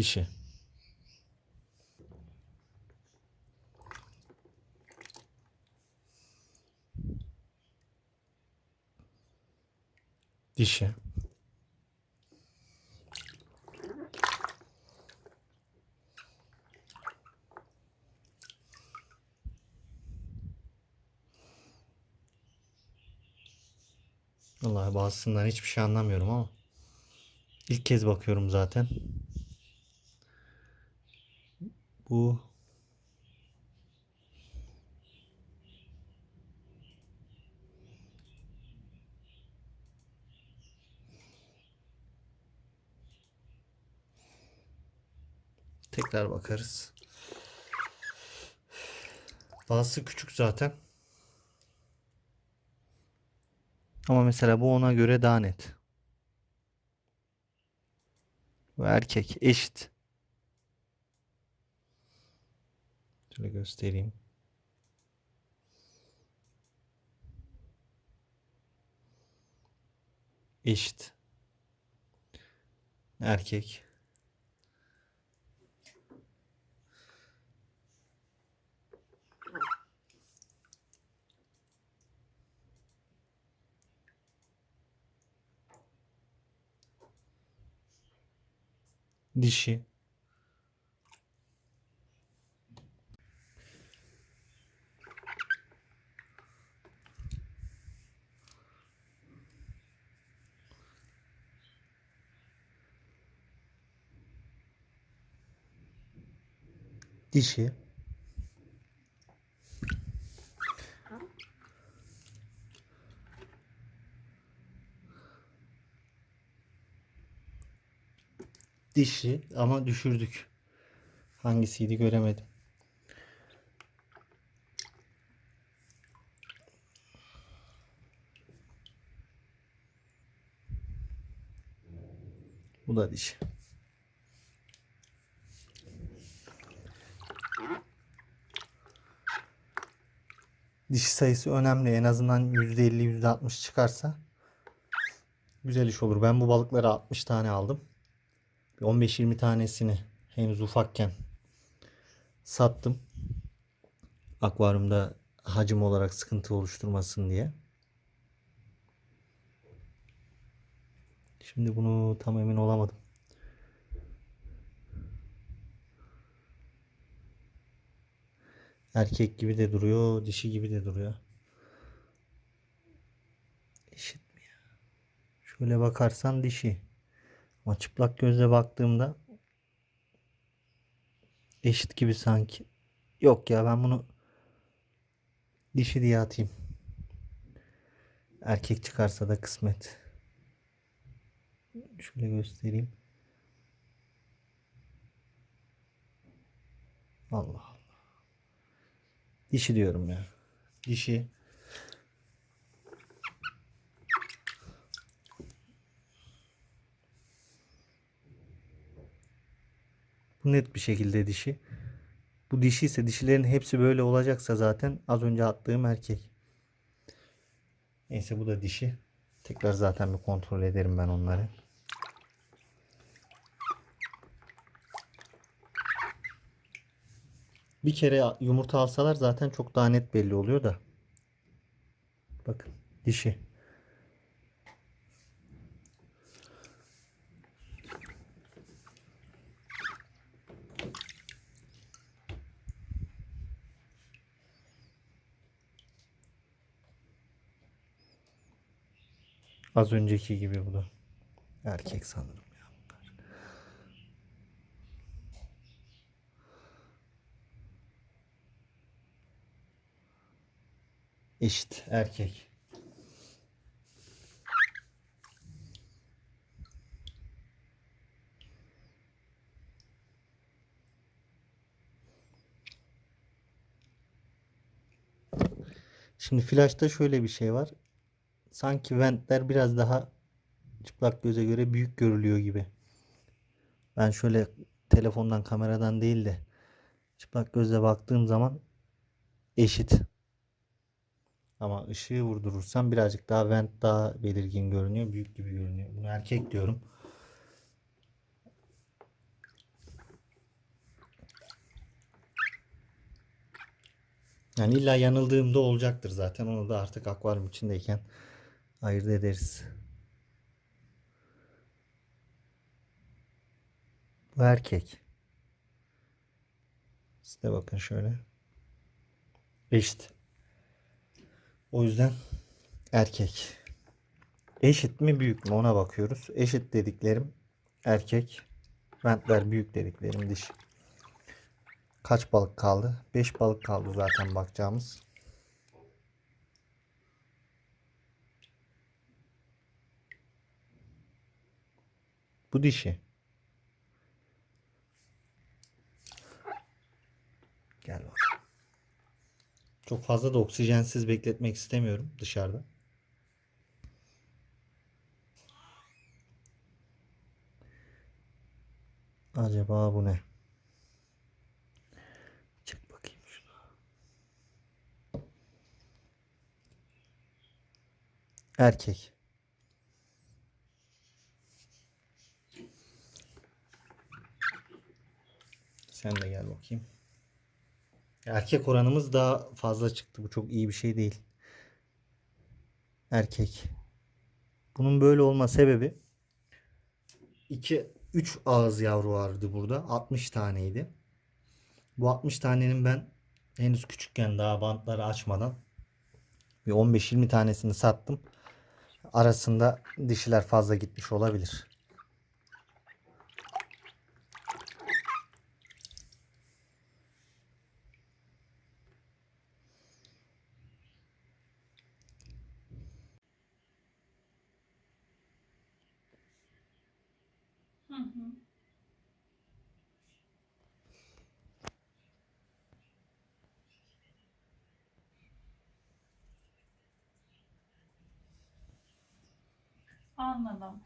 Dişi. Dişi. Vallahi bazısından hiçbir şey anlamıyorum ama ilk kez bakıyorum zaten. Bu tekrar bakarız. Bazısı küçük zaten. Ama mesela bu ona göre daha net. Bu erkek eşit. Şöyle göstereyim. Eşit. Erkek. Dişi. Dişi. Dişi ama düşürdük. Hangisiydi göremedim. Bu da dişi. Dişi sayısı önemli. En azından %50 %60 çıkarsa güzel iş olur. Ben bu balıkları 60 tane aldım. Bir 15-20 tanesini henüz ufakken sattım. Akvaryumda hacim olarak sıkıntı oluşturmasın diye. Şimdi bunu tam emin olamadım. Erkek gibi de duruyor, dişi gibi de duruyor. Eşit mi ya? Şöyle bakarsan dişi. Ama çıplak gözle baktığımda eşit gibi sanki. Yok ya ben bunu dişi diye atayım. Erkek çıkarsa da kısmet. Şöyle göstereyim. Allah. Dişi diyorum ya. Dişi. Bu net bir şekilde dişi. Bu dişi ise dişilerin hepsi böyle olacaksa zaten az önce attığım erkek. Neyse bu da dişi. Tekrar zaten bir kontrol ederim ben onları. Bir kere yumurta alsalar zaten çok daha net belli oluyor da. Bakın dişi. Az önceki gibi bu da. Erkek sanırım Eşit erkek. Şimdi flash'ta şöyle bir şey var. Sanki ventler biraz daha çıplak göze göre büyük görülüyor gibi. Ben şöyle telefondan kameradan değil de çıplak gözle baktığım zaman eşit. Ama ışığı vurdurursam birazcık daha vent daha belirgin görünüyor. Büyük gibi görünüyor. Bunu erkek diyorum. Yani illa yanıldığımda olacaktır zaten. Onu da artık akvaryum içindeyken ayırt ederiz. Bu erkek. Size bakın şöyle. İşte. O yüzden erkek. Eşit mi büyük mü ona bakıyoruz. Eşit dediklerim erkek. Ventler büyük dediklerim dişi. Kaç balık kaldı? 5 balık kaldı zaten bakacağımız. Bu dişi. Gel bak. Çok fazla da oksijensiz bekletmek istemiyorum dışarıda. Acaba bu ne? Çek bakayım şunu. Erkek. Sen de gel bakayım. Erkek oranımız daha fazla çıktı. Bu çok iyi bir şey değil. Erkek. Bunun böyle olma sebebi 2 3 ağız yavru vardı burada. 60 taneydi. Bu 60 tanenin ben henüz küçükken daha bantları açmadan bir 15-20 tanesini sattım. Arasında dişiler fazla gitmiş olabilir. Hı. Anladım.